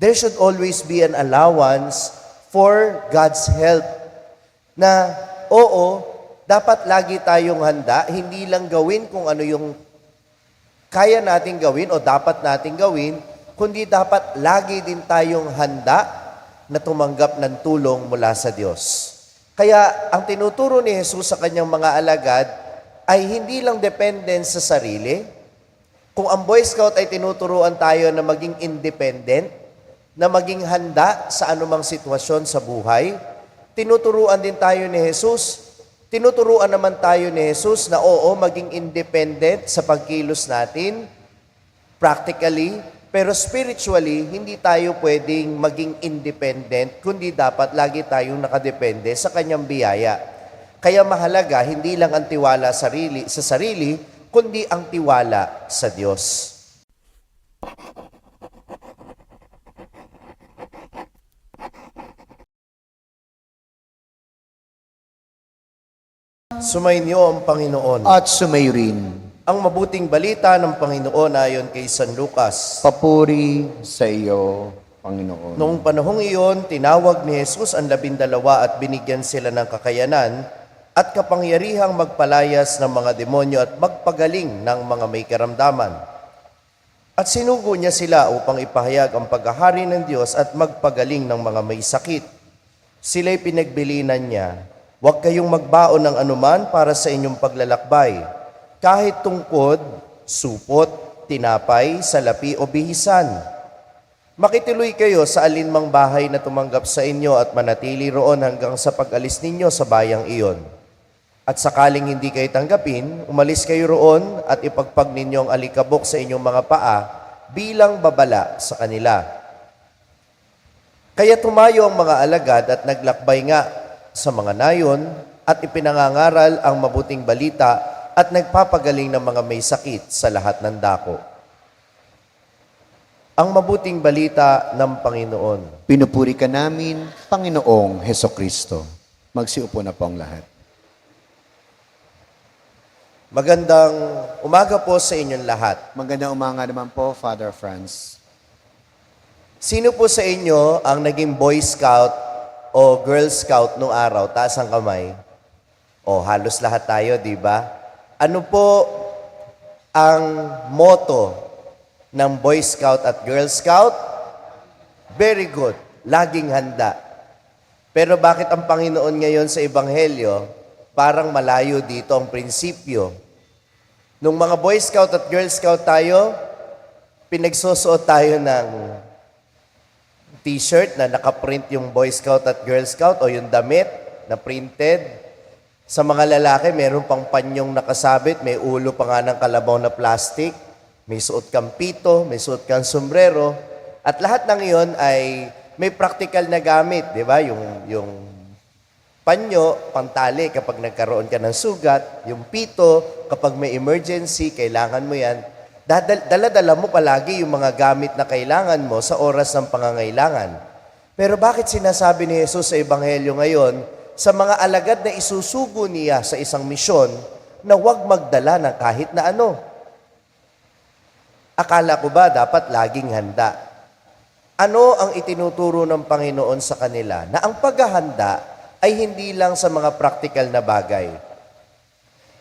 there should always be an allowance for God's help. Na, oo, dapat lagi tayong handa, hindi lang gawin kung ano yung kaya nating gawin o dapat nating gawin, kundi dapat lagi din tayong handa na tumanggap ng tulong mula sa Diyos. Kaya ang tinuturo ni Jesus sa kanyang mga alagad ay hindi lang dependent sa sarili. Kung ang Boy Scout ay tinuturuan tayo na maging independent, na maging handa sa anumang sitwasyon sa buhay, tinuturuan din tayo ni Jesus Tinuturuan naman tayo ni Jesus na oo, maging independent sa pagkilos natin, practically, pero spiritually, hindi tayo pwedeng maging independent, kundi dapat lagi tayong nakadepende sa kanyang biyaya. Kaya mahalaga, hindi lang ang tiwala sarili, sa sarili, kundi ang tiwala sa Diyos. Sumainyo ang Panginoon. at sumayo rin. Ang mabuting balita ng Panginoon ayon kay San Lucas. Papuri sa iyo, Panginoon. Noong panahong iyon, tinawag ni Jesus ang labindalawa at binigyan sila ng kakayanan at kapangyarihang magpalayas ng mga demonyo at magpagaling ng mga may karamdaman. At sinugo niya sila upang ipahayag ang paghahari ng Diyos at magpagaling ng mga may sakit. Sila'y pinagbilinan niya, huwag kayong magbaon ng anuman para sa inyong paglalakbay, kahit tungkod, supot, tinapay, salapi o bihisan. Makituloy kayo sa alinmang bahay na tumanggap sa inyo at manatili roon hanggang sa pag-alis ninyo sa bayang iyon. At sakaling hindi kayo tanggapin, umalis kayo roon at ipagpag ninyo ang alikabok sa inyong mga paa bilang babala sa kanila. Kaya tumayo ang mga alagad at naglakbay nga sa mga nayon at ipinangangaral ang mabuting balita at nagpapagaling ng mga may sakit sa lahat ng dako. Ang mabuting balita ng Panginoon. Pinupuri ka namin, Panginoong Heso Kristo. Magsiupo na po ang lahat. Magandang umaga po sa inyong lahat. Magandang umaga naman po, Father Franz. Sino po sa inyo ang naging Boy Scout o Girl Scout nung araw? Taas ang kamay. O halos lahat tayo, di ba? Ano po ang motto ng Boy Scout at Girl Scout? Very good. Laging handa. Pero bakit ang Panginoon ngayon sa Ebanghelyo, parang malayo dito ang prinsipyo? Nung mga Boy Scout at Girl Scout tayo, pinagsusuot tayo ng t-shirt na nakaprint yung Boy Scout at Girl Scout o yung damit na printed. Sa mga lalaki, meron pang panyong nakasabit, may ulo pa nga ng kalabaw na plastic, may suot kang pito, may suot kang sombrero, at lahat ng iyon ay may practical na gamit, di ba? Yung, yung panyo, pantali kapag nagkaroon ka ng sugat, yung pito, kapag may emergency, kailangan mo yan. Dala-dala mo palagi yung mga gamit na kailangan mo sa oras ng pangangailangan. Pero bakit sinasabi ni Jesus sa Ebanghelyo ngayon, sa mga alagad na isusugo niya sa isang misyon, na huwag magdala ng kahit na ano? Akala ko ba dapat laging handa? Ano ang itinuturo ng Panginoon sa kanila? Na ang paghahanda ay hindi lang sa mga praktikal na bagay.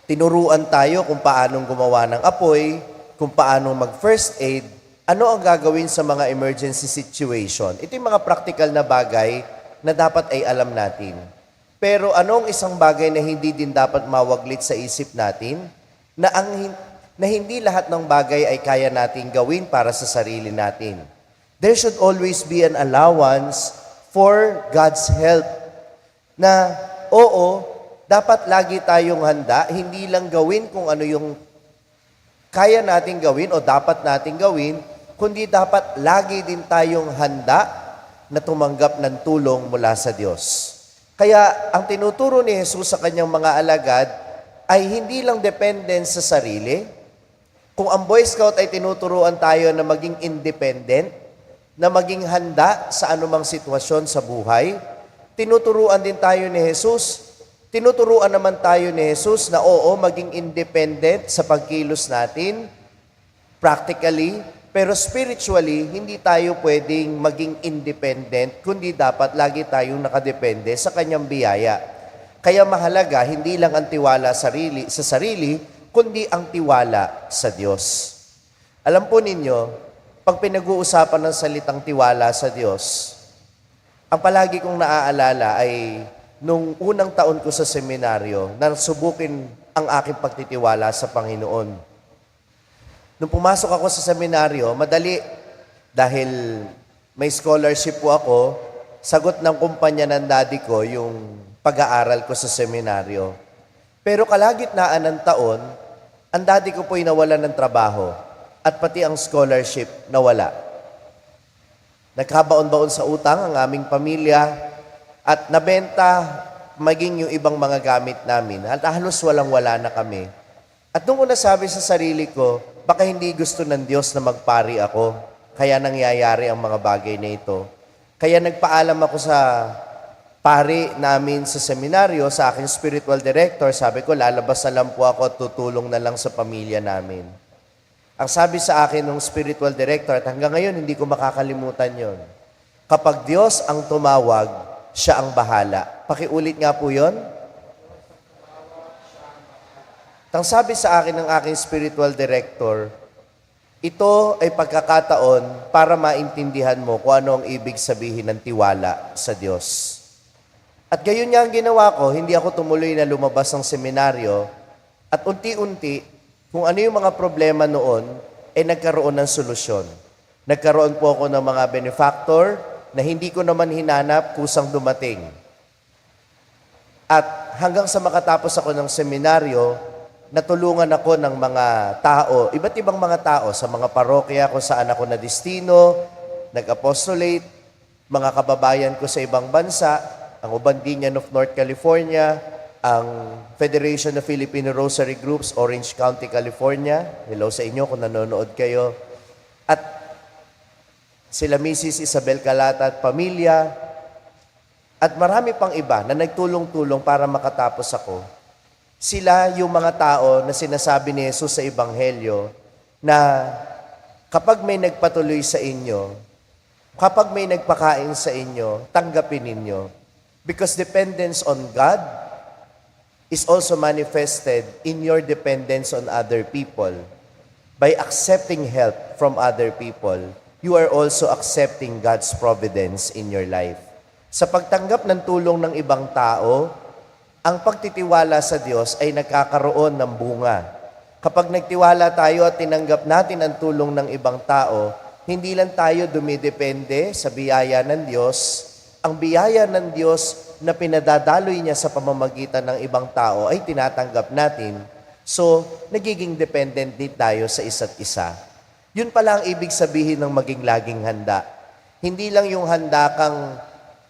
Tinuruan tayo kung paanong gumawa ng apoy, kung paanong mag-first aid, ano ang gagawin sa mga emergency situation. Ito yung mga praktikal na bagay na dapat ay alam natin. Pero anong isang bagay na hindi din dapat mawaglit sa isip natin? Na, ang, na hindi lahat ng bagay ay kaya nating gawin para sa sarili natin. There should always be an allowance for God's help na oo, dapat lagi tayong handa, hindi lang gawin kung ano yung kaya nating gawin o dapat nating gawin, kundi dapat lagi din tayong handa na tumanggap ng tulong mula sa Diyos. Kaya ang tinuturo ni Jesus sa kanyang mga alagad ay hindi lang dependent sa sarili. Kung ang Boy Scout ay tinuturuan tayo na maging independent, na maging handa sa anumang sitwasyon sa buhay, tinuturuan din tayo ni Jesus, tinuturuan naman tayo ni Jesus na oo, maging independent sa pagkilos natin, practically, Pero spiritually, hindi tayo pwedeng maging independent, kundi dapat lagi tayong nakadepende sa kanyang biyaya. Kaya mahalaga, hindi lang ang tiwala sarili, sa sarili, kundi ang tiwala sa Diyos. Alam po ninyo, pag pinag-uusapan ng salitang tiwala sa Diyos, ang palagi kong naaalala ay nung unang taon ko sa seminaryo na subukin ang aking pagtitiwala sa Panginoon. Nung pumasok ako sa seminaryo, madali dahil may scholarship po ako, sagot ng kumpanya ng daddy ko yung pag-aaral ko sa seminaryo. Pero kalagitnaan ng taon, ang daddy ko po'y nawalan ng trabaho at pati ang scholarship nawala. Nagkabaon-baon sa utang ang aming pamilya at nabenta maging yung ibang mga gamit namin. At halos walang-wala na kami. At nung una sabi sa sarili ko, baka hindi gusto ng Diyos na magpari ako. Kaya nangyayari ang mga bagay na ito. Kaya nagpaalam ako sa pari namin sa seminaryo, sa aking spiritual director, sabi ko, lalabas na lang po ako at tutulong na lang sa pamilya namin. Ang sabi sa akin ng spiritual director, at hanggang ngayon hindi ko makakalimutan yon. Kapag Diyos ang tumawag, siya ang bahala. Pakiulit nga po yon. Tang sabi sa akin ng aking spiritual director, ito ay pagkakataon para maintindihan mo kung ano ang ibig sabihin ng tiwala sa Diyos. At gayon nga ang ginawa ko, hindi ako tumuloy na lumabas ng seminaryo at unti-unti, kung ano yung mga problema noon, ay nagkaroon ng solusyon. Nagkaroon po ako ng mga benefactor na hindi ko naman hinanap kusang dumating. At hanggang sa makatapos ako ng seminaryo, natulungan ako ng mga tao, iba't ibang mga tao sa mga parokya kung saan ako na destino, nag-apostolate, mga kababayan ko sa ibang bansa, ang Ubandinian of North California, ang Federation of Filipino Rosary Groups, Orange County, California. Hello sa inyo kung nanonood kayo. Sila Mrs. Isabel Calata at pamilya, at marami pang iba na nagtulong-tulong para makatapos ako. Sila yung mga tao na sinasabi ni Jesus sa Ebanghelyo na kapag may nagpatuloy sa inyo, kapag may nagpakain sa inyo, tanggapin ninyo. Because dependence on God is also manifested in your dependence on other people. By accepting help from other people, you are also accepting God's providence in your life. Sa pagtanggap ng tulong ng ibang tao, ang pagtitiwala sa Diyos ay nagkakaroon ng bunga. Kapag nagtiwala tayo at tinanggap natin ang tulong ng ibang tao, hindi lang tayo dumidepende sa biyaya ng Diyos, ang biyaya ng Diyos na pinadadaloy niya sa pamamagitan ng ibang tao ay tinatanggap natin. So, nagiging dependent din tayo sa isa't isa. Yun pala ang ibig sabihin ng maging laging handa. Hindi lang yung handa kang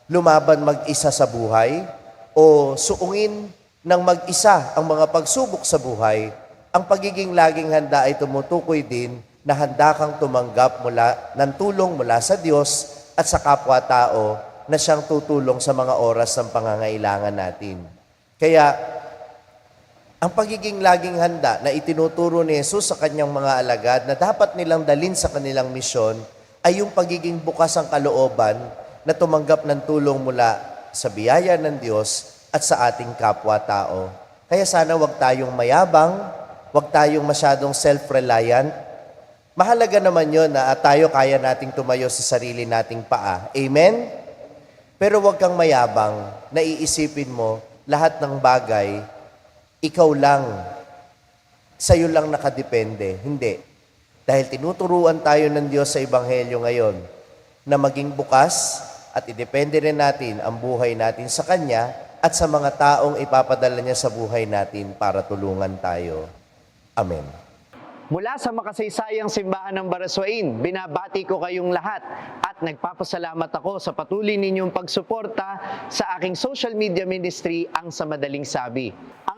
lumaban mag-isa sa buhay o suungin ng mag-isa ang mga pagsubok sa buhay. Ang pagiging laging handa ay tumutukoy din na handa kang tumanggap mula ng tulong mula sa Diyos at sa kapwa-tao na siyang tutulong sa mga oras ng pangangailangan natin. Kaya, ang pagiging laging handa na itinuturo ni Jesus sa kanyang mga alagad na dapat nilang dalin sa kanilang misyon ay yung pagiging bukas ang kalooban na tumanggap ng tulong mula sa biyaya ng Diyos at sa ating kapwa-tao. Kaya sana wag tayong mayabang, wag tayong masyadong self-reliant. Mahalaga naman yon na tayo kaya nating tumayo sa sarili nating paa. Amen? Pero wag kang mayabang na iisipin mo lahat ng bagay, ikaw lang, sa'yo lang nakadepende. Hindi. Dahil tinuturuan tayo ng Diyos sa Ebanghelyo ngayon na maging bukas at idepende rin natin ang buhay natin sa Kanya at sa mga taong ipapadala niya sa buhay natin para tulungan tayo. Amen. Mula sa makasaysayang simbahan ng Baraswain, binabati ko kayong lahat at nagpapasalamat ako sa patuloy ninyong pagsuporta sa aking social media ministry, ang sa madaling sabi.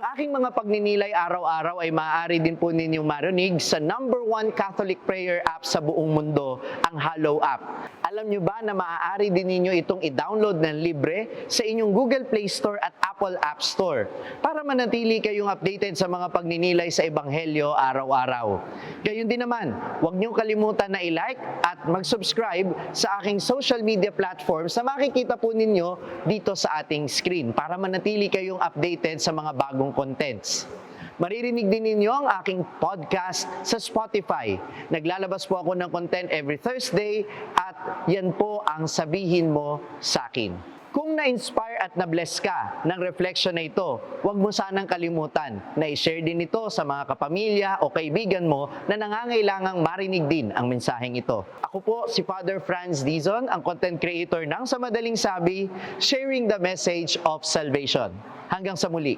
Ang aking mga pagninilay araw-araw ay maaari din po ninyong marinig sa number one Catholic prayer app sa buong mundo, ang Hallow app. Alam nyo ba na maaari din ninyo itong i-download ng libre sa inyong Google Play Store at Apple App Store para manatili kayong updated sa mga pagninilay sa Ebanghelyo araw-araw. Gayun din naman, huwag nyo kalimutan na i-like at mag-subscribe sa aking social media platforms na makikita po ninyo dito sa ating screen para manatili kayong updated sa mga bagong contents. Maririnig din ninyo ang aking podcast sa Spotify. Naglalabas po ako ng content every Thursday at yan po ang sabihin mo sa akin. Kung na-inspire at na-bless ka ng reflection na ito, huwag mo sanang kalimutan na i-share din ito sa mga kapamilya o kaibigan mo na nangangailangang marinig din ang mensaheng ito. Ako po si Father Franz Dizon, ang content creator ng Sa Madaling Sabi, sharing the message of salvation. Hanggang sa muli.